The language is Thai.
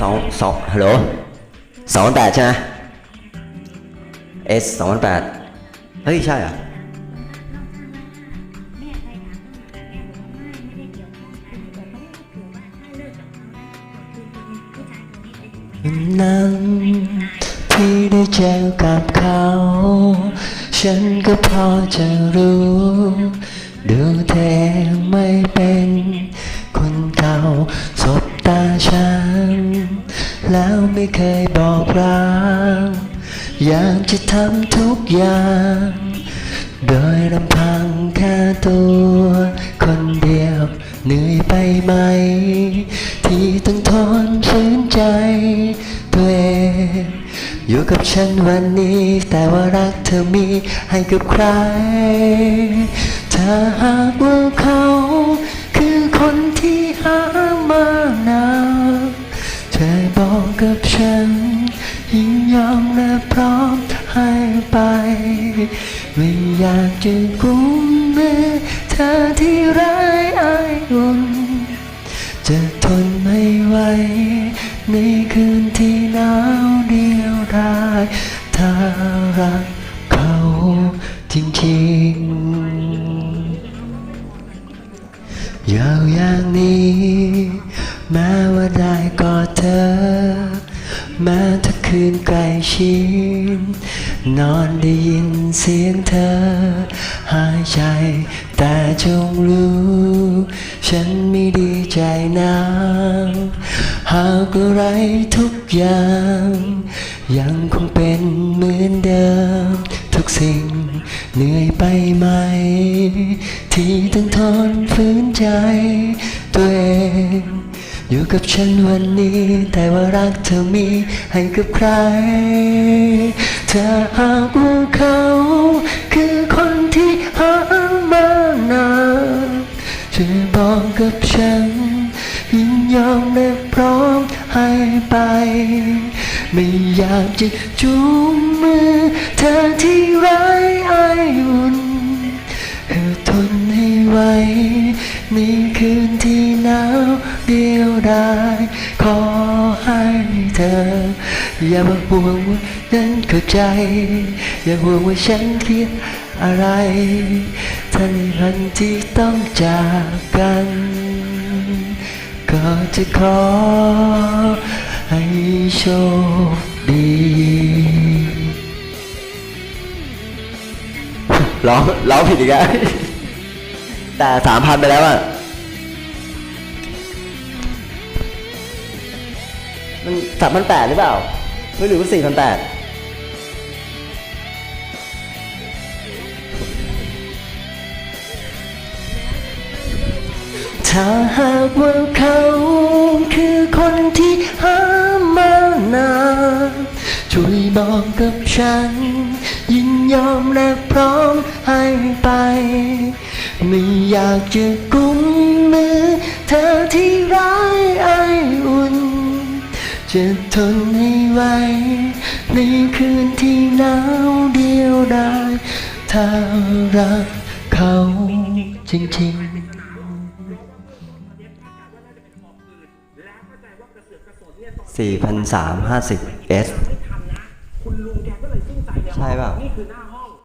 สองสองฮัลโหลสองแปดใช่ไหม S สองแปดเฮ้ย ใช่เหรอะนั้นที่ได้เจอกับเขา ฉันก็พอจะรู้ ดูเธอไม่เป็น คนเก่าสบตาฉัน แล้วไม่เคยบอกรักอยากจะทำทุกอย่าง โดยลำพังแค่ตัว คนเดียวเหนื่อยไปไหม ที่ต้องทนฝืนใจตัวเองอยู่กับฉันวันนี้ แต่ว่ารักเธอมีให้กับใคร ถ้าหากว่าเขา อกกับฉัน ยิ่งยอมและพร้อมให้ไป ไม่อยากจะกุมมือเธอที่ร้ายอายอุ่นจะทนไม่ไหวในคืนที่หนาวเดียวดายถ้ารักเขาจริงๆยาวอย่างนี้ แม้ว่าได้กอดเธอ แม้ถ้าคืนใกลชิดนอนได้ยินเสียงเธอ หายใจแต่จงรู้ ฉันไม่ดีใจนักหากอะไรทุกอย่าง ยังคงเป็นเหมือนเดิม ทุกสิ่งเหนื่อยไปไหม ที่ต้องทนฝืนใจตัวเอง อยู่กับฉันวันนี้ แต่ว่ารักเธอมีให้กับใครถ้าหากว่าเขา คือคนที่หามานานช่วยบอกกับฉัน ยินยอมและพร้อมให้ไป ไม่อยากจะจูงมือ เธอที่ไร้อายอุ่น วในคืนที่หนาวเดียวดายขอให้เธอ อย่ามาห่วงว่าฉันเข้าใจ อย่าห่วงว่าฉันเครียดอะไรถ้าในวันที่ต้องจากกัน ก็จะขอให้โชคดีร้องร้องผิดอีกแล้ว แต่สามพันไปแล้วอะมันสามพันแปดหรือเปล่า ไม่หรือว่าสี่พันแปดถ้าหากว่าเขาคือคนที่หามานานช่วยบอกกับฉัน ยินยอมและพร้อมให้ไป ไม่อยากจะกุมมือเธอที่ร้ายอายอุ่น จะทนให้ไหวในคืนที่หนาวเดียวดายถ้ารักเขาจริงๆสี่พันสามห้าสิบ S คุณลุงแกก็เลยสิ้นใจแกบอกใช่เปล่านี่คือหน้า